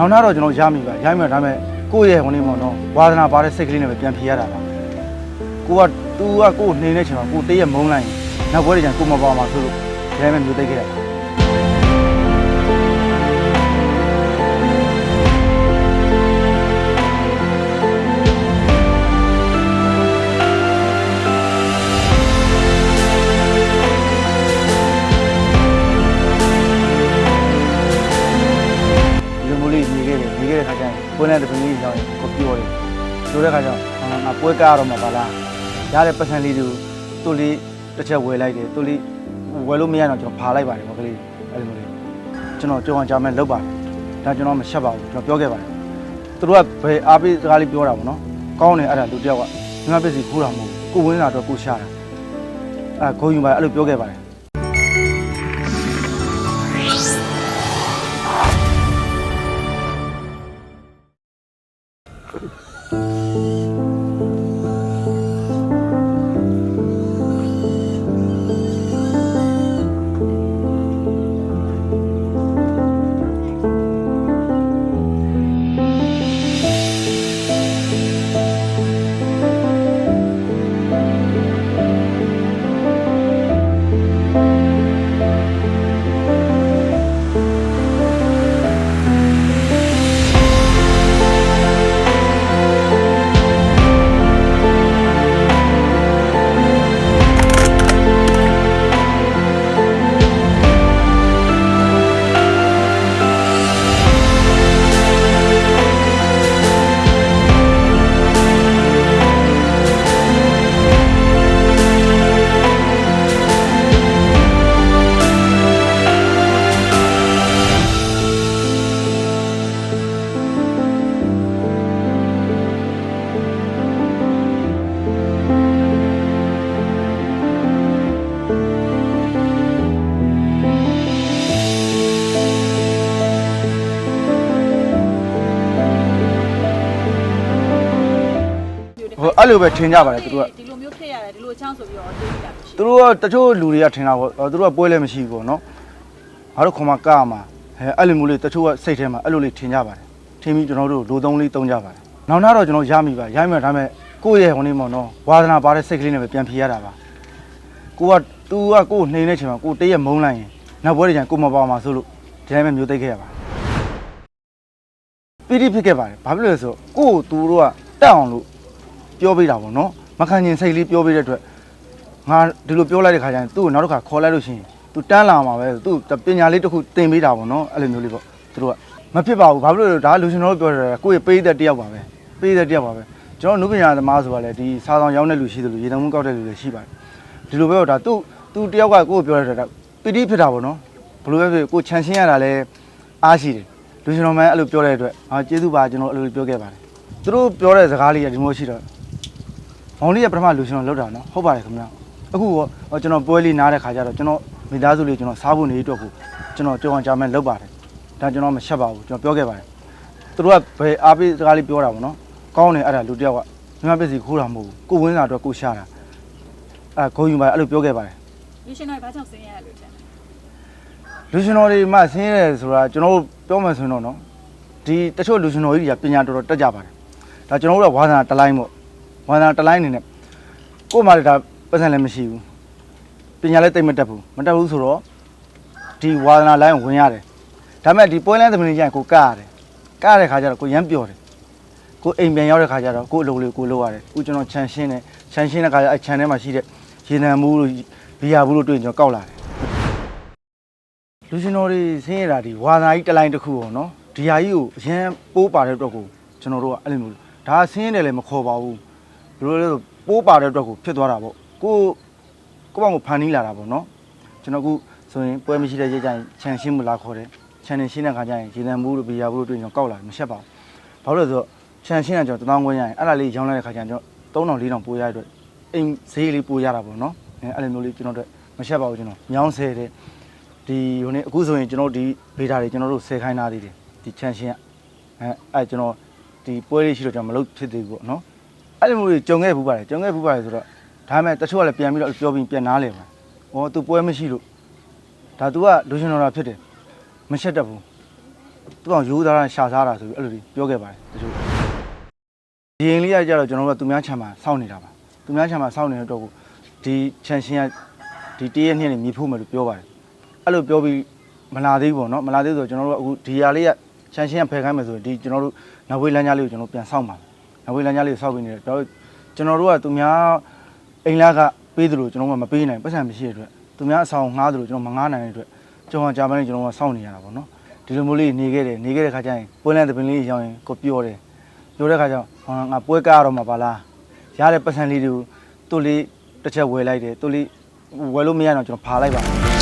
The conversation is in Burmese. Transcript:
နောက်နောက်တော့ကျွန်တော်ရမိပါရမိပါဒါပေမဲ့ကိုယ့်ရဲ့ဟိုနေပေါ့နော်ဝါသနာပါတဲ့စိတ်ကလေးနဲ့ပဲပြန်ဖြေရတာပါကိုက तू ကကိုယ်နှိမ့်နေချင်တော့ကိုတည့်ရမုန်းလိုက်ရင်နောက်ဘွဲတွေကျန်ကိုမပေါ်မှာဆိုလို့ဒါပေမဲ့မျိုးသိခဲ့တာ ပွဲနဲ့တပင်းလေးကြောင်းကိုပြောတယ်ဆိုတဲ့ခါကျတော့အာငါပွဲကားတော့မှာပါလားရတဲ့ပတ်စံလေးတွေကိုသူ့လေးတစ်ချက်ဝယ်လိုက်တယ်သူ့လေးဝယ်လို့မရတော့ကျွန်တော်ဖာလိုက်ပါတယ်မကလေးအဲ့လိုမျိုးလေးကျွန်တော်ကြောင်ကြောင်မဲ့လောက်ပါတယ်ဒါကျွန်တော်မချက်ပါဘူးကျွန်တော်ပြောခဲ့ပါတယ်သူတို့ကဘယ်အားပေးစကားလေးပြောတာပေါ့နော်ကောင်းတယ်အဲ့ဒါလူတယောက်ကငါပစ္စည်းခိုးတာမဟုတ်ဘူးကိုဝင်းလာတော့ကိုရှာတာအဲ့ခိုးယူပါအဲ့လိုပြောခဲ့ပါတယ် ဟိုအဲ့လိုပဲထင်ကြပါတယ်သူတို့ကဒီလိုမျိုးဖြစ်ရတယ်ဒီလိုချောင်းဆိုပြီးတော့တွေးကြတာရှိသူတို့ကတချို့လူတွေကထင်တာပေါ့သူတို့ကပွဲလည်းမရှိဘူးပေါ့နော်ငါတို့ခွန်မကမှာဟဲအဲ့လိုမျိုးလေးတချို့ကစိတ်ထဲမှာအဲ့လိုလေးထင်ကြပါတယ်ထင်ပြီးကျွန်တော်တို့လူသုံးလေးသုံးကြပါတယ်နောက်နောက်တော့ကျွန်တော်ရမိပါရမိပါဒါပေမဲ့ကိုယ့်ရဲ့ဟိုနေပေါ့နော်ဝါသနာပါတဲ့စိတ်ကလေးနဲ့ပဲပြန်ဖြေရတာပါကိုက तू ကကိုယ်နှိမ့်နေချင်မှာကိုတည့်ရမုန်းလိုက်ရင်နောက်ဘွဲတွေကျန်ကိုမပေါ်မှာဆိုလို့ဒီတိုင်းပဲမျိုးသိခဲ့ရပါတယ်ပီတိဖြစ်ခဲ့ပါတယ်ဘာဖြစ်လို့လဲဆိုတော့ကိုယ့်ကို तू တို့ကတက်အောင်လို့ ပြောပေးတာပေါ့နော်မခံချင်စိတ်လေးပြောပေးတဲ့အတွက်ငါဒီလိုပြောလိုက်တဲ့ခါကျရင်သူ့ကိုနောက်တစ်ခါခေါ်လိုက်လို့ရှိရင် तू တန်းလာမှာပဲသူ့ပညာလေးတစ်ခုသင်ပေးတာပေါ့နော်အဲ့လိုမျိုးလေးပေါ့သူတို့ကမဖြစ်ပါဘူးဘာဖြစ်လို့လဲဒါလူရှင်တော်တို့ပြောတယ်ကိုယ့်ရဲ့ပေးတဲ့တယောက်ပါပဲပေးတဲ့တယောက်ပါပဲကျွန်တော်နုပညာသမားဆိုတာလေဒီစားဆောင်ရောင်းတဲ့လူရှိတယ်လို့ရေတံမှုကောက်တဲ့လူလည်းရှိပါတယ်ဒီလိုပဲတော့ဒါသူ့သူတယောက်ကကိုယ့်ကိုပြောတဲ့ဒါပီတိဖြစ်တာပေါ့နော်ဘယ်လိုပဲဖြစ်ကိုယ်ခြံရှင်းရတာလဲအားရှိတယ်လူရှင်တော်မှန်အဲ့လိုပြောတဲ့အတွက်ဟာကျေးဇူးပါကျွန်တော်အဲ့လိုပြောခဲ့ပါတယ်သူတို့ပြောတဲ့စကားလေးကဒီလိုရှိတော့ မောင်လေးကပထမလူရှင်တော်လောက်တာနော်ဟုတ်ပါတယ်ခင်ဗျာအခုတော့ဟောကျွန်တော်ပွဲလေးနားတဲ့ခါကျတော့ကျွန်တော်မိသားစုလေးကျွန်တော်စားဖို့နေအတွက်ကိုကျွန်တော်ကြောင်ကြမ်းမဲ့လောက်ပါတယ်ဒါကျွန်တော်မချက်ပါဘူးကျွန်တော်ပြောခဲ့ပါတယ်သူတို့ကဘယ်အားပေးစကားလေးပြောတာပေါ့နော်ကောင်းတယ်အဲ့ဒါလူတယောက်ကငါပစ္စည်းခိုးတာမဟုတ်ဘူးကိုဝင်းလာတော့ကိုရှာတာအဲခိုးယူပါအဲ့လိုပြောခဲ့ပါတယ်လူရှင်တော်ဘာကြောင့်ဆင်းရဲရလို့ထင်လဲလူရှင်တော်တွေမှဆင်းရဲတယ်ဆိုတာကျွန်တော်တို့ပြောမှဆိုရင်တော့နော်ဒီတချို့လူရှင်တော်ကြီးတွေကပညာတော်တော်တက်ကြပါတယ်ဒါကျွန်တော်တို့ကဝါသနာတစ်လိုင်းပေါ့ ဝါသနာတစ်လိုင်းအနေနဲ့ကို့မှာလည်းဒါပတ်စံလည်းမရှိဘူးပညာလည်းတိတ်မတက်ဘူးမတက်ဘူးဆိုတော့ဒီဝါသနာလိုင်းကိုဝင်ရတယ်ဒါပေမဲ့ဒီပွဲလန်းသမီးကြီးကကိုကရတယ်ကရတဲ့ခါကျတော့ကိုရမ်းပျော်တယ်ကိုအိမ်ပြန်ရောက်တဲ့ခါကျတော့ကိုအလုပ်လေးကိုလုပ်ရတယ်အခုကျွန်တော်ခြံရှင်းတယ်ခြံရှင်းတဲ့ခါကျအဲခြံထဲမှာရှိတဲ့ရေနံမှုလို့ဘီယာဘူးလို့တွေ့ရင်ကျွန်တော်ကောက်လာတယ်လူရှင်တော်တွေဆင်းရတာဒီဝါသာကြီးတစ်လိုင်းတစ်ခုပေါ့နော်ဒီဟာကြီးကိုအရင်ပိုးပါတဲ့အတွက်ကိုကျွန်တော်တို့ကအဲ့လိုမျိုးဒါဆင်းရတယ်လည်းမခေါ်ပါဘူး ဘယ်လိုလဲဆိုပိုးပါတဲ့အတွက်ကိုဖြစ်သွားတာပေါ့ကိုကိုယ့်ဘောင်ကိုဖန်နီးလာတာပေါ့နော်ကျွန်တော်အခုဆိုရင်ပွဲမရှိတဲ့ရေးကြရင်ခြံရှင်းမလားခေါ်တယ်ခြံနေရှင်းတဲ့ခါကျရင်ရေနံမှုလို့ဘီယာဘူးလို့တွေ့ရင်ကျွန်တော်ကောက်လာတယ်မရှက်ပါဘူးဘာလို့လဲဆိုတော့ခြံရှင်းတာကျွန်တော်တသောင်းခွင့်ရရင်အဲ့ဒါလေးရောင်းလိုက်တဲ့ခါကျရင်ကျွန်တော်3000 4000ပိုးရတဲ့အတွက်အိမ်ဈေးလေးပိုးရတာပေါ့နော်အဲ့လိုမျိုးလေးကျွန်တော်တို့မရှက်ပါဘူးကျွန်တော်ညောင်းဆဲတယ်ဒီဟိုနေ့အခုဆိုရင်ကျွန်တော်တို့ဒီဗေဒါတွေကျွန်တော်တို့ဆယ်ခိုင်းထားသေးတယ်ဒီချန်ရှင်းကအဲအဲကျွန်တော်ဒီပွဲလေးရှိတော့ကျွန်တော်မလုပ်ဖြစ်သေးဘူးပေါ့နော် အဲ့လိုမျိုးတွေကြုံခဲ့ဘူးပါတယ်ကြုံခဲ့ဘူးပါတယ်ဆိုတော့ဒါပေမဲ့တချို့ကလည်းပြန်ပြီးတော့ပြောပြီးပြန်နားလေပါဩ तू ပွဲမရှိလို့ဒါ तू ကလူရှင်တော်တာဖြစ်တယ်မရှက်တတ်ဘူးသူကောင်ရိုးသားတာရှာစားတာဆိုပြီးအဲ့လိုပြောခဲ့ပါတယ်တချို့ဒီရင်လေးကကြတော့ကျွန်တော်တို့ကသူများချမ်းမှာစောင့်နေတာပါသူများချမ်းမှာစောင့်နေတဲ့တော့ကိုဒီချန်ရှင်ကဒီတရက်နှစ်နေမြည်ဖို့မယ်လို့ပြောပါတယ်အဲ့လိုပြောပြီးမလာသေးဘူးပေါ့နော်မလာသေးဆိုတော့ကျွန်တော်တို့ကအခုဒီဟာလေးကချန်ရှင်ကဖယ်ခိုင်းမယ်ဆိုရင်ဒီကျွန်တော်တို့နောက်ဝေးလမ်းကြားလေးကိုကျွန်တော်ပြန်စောင့်ပါ နောက်ဝေးလမ်းကြားလေးကိုစောင့်ပြီးနေတယ်တော့ကျွန်တော်တို့ကသူများအိမ်လာကပေးတယ်လို့ကျွန်တော်ကမပေးနိုင်ပတ်စံမရှိတဲ့အတွက်သူများအဆောင်ငှားတယ်လို့ကျွန်တော်မငှားနိုင်တဲ့အတွက်ကျွန်တော်ကြာပန်းလေးကျွန်တော်ကစောင့်နေရတာပေါ့နော်ဒီလိုမျိုးလေးနေခဲ့တယ်နေခဲ့တဲ့ခါကျရင်ပွဲလန်းသပင်လေးရောက်ရင်ကိုပြောတယ်ပြောတဲ့ခါကျတော့ဟာငါပွဲကားတော့မှာပါလားရတဲ့ပတ်စံလေးတွေကိုသူ့လေးတစ်ချက်ဝယ်လိုက်တယ်သူ့လေးဝယ်လို့မရတော့ကျွန်တော်ဖာလိုက်ပါ